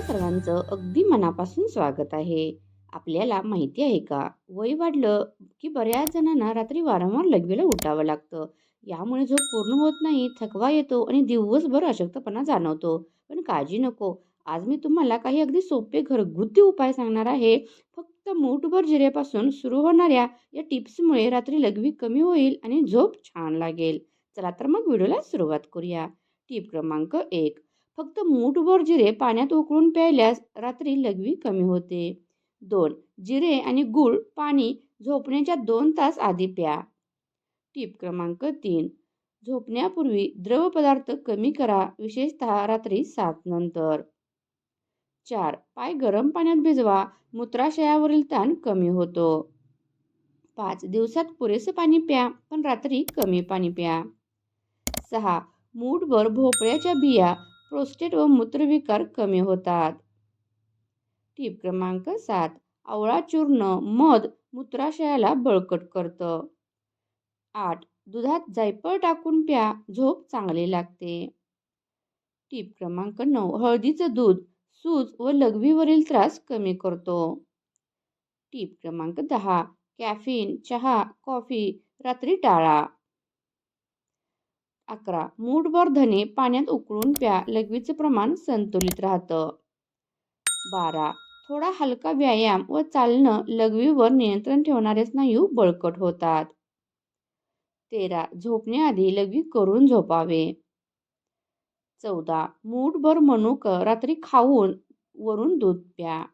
सर्वांचं अगदी मनापासून स्वागत आहे. आपल्याला माहिती आहे का, वय वाढलं की बऱ्याच जणांना रात्री वारंवार लघवीला उठावं लागतं. यामुळे झोप पूर्ण होत नाही, थकवा येतो आणि दिवसभर अशक्तपणा जाणवतो. पण काळजी नको, आज मी तुम्हाला काही अगदी सोपे घरगुती उपाय सांगणार आहे. फक्त मूठभर जिरेपासून सुरू होणाऱ्या या टिप्समुळे रात्री लघवी कमी होईल आणि झोप छान लागेल. चला तर मग व्हिडिओला सुरुवात करूया. टिप क्रमांक एक फक्त मूठभर जिरे पाण्यात उकळून प्यायल्यास रात्री लघवी कमी होते. दोन जिरे आणि गूळ पाणी झोपण्याच्या दोन तास आधी प्या. टीप क्रमांक तीन झोपण्यापूर्वी द्रव पदार्थ कमी करा, विशेषतः रात्री सात नंतर. चार पाय गरम पाण्यात भिजवा, मूत्राशयावरील ताण कमी होतो. पाच दिवसात पुरेसे पाणी प्या, पण रात्री कमी पाणी प्या. सहा मूठभर भोपळ्याच्या बिया प्रोस्टेट व मूत्रविकार कमी होतात. टीप क्रमांक सात आवळा चूर्ण मध मूत्राशयाला बळकट करतं. आठ दुधात जायफळ टाकून प्या, झोप चांगली लागते. टीप क्रमांक नऊ हळदीचं दूध सूज व लघवीवरील त्रास कमी करतो. टीप क्रमांक दहा कॅफिन चहा, कॉफी रात्री टाळा. अकरा मूठभर धने पाण्यात उकळून प्या, लघवीचं प्रमाण संतुलित राहतं. बारा थोडा हलका व्यायाम व चालणं लघवीवर नियंत्रण ठेवणारे स्नायू बळकट होतात. तेरा झोपण्याआधी लघवी करून झोपावे. चौदा मूठभर मनुक रात्री खाऊन वरून दूध प्या.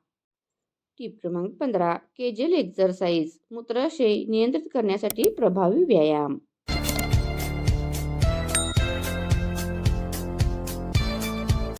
टीप क्रमांक पंधरा केजेल एक्झरसाइज मूत्राशय नियंत्रित करण्यासाठी प्रभावी व्यायाम.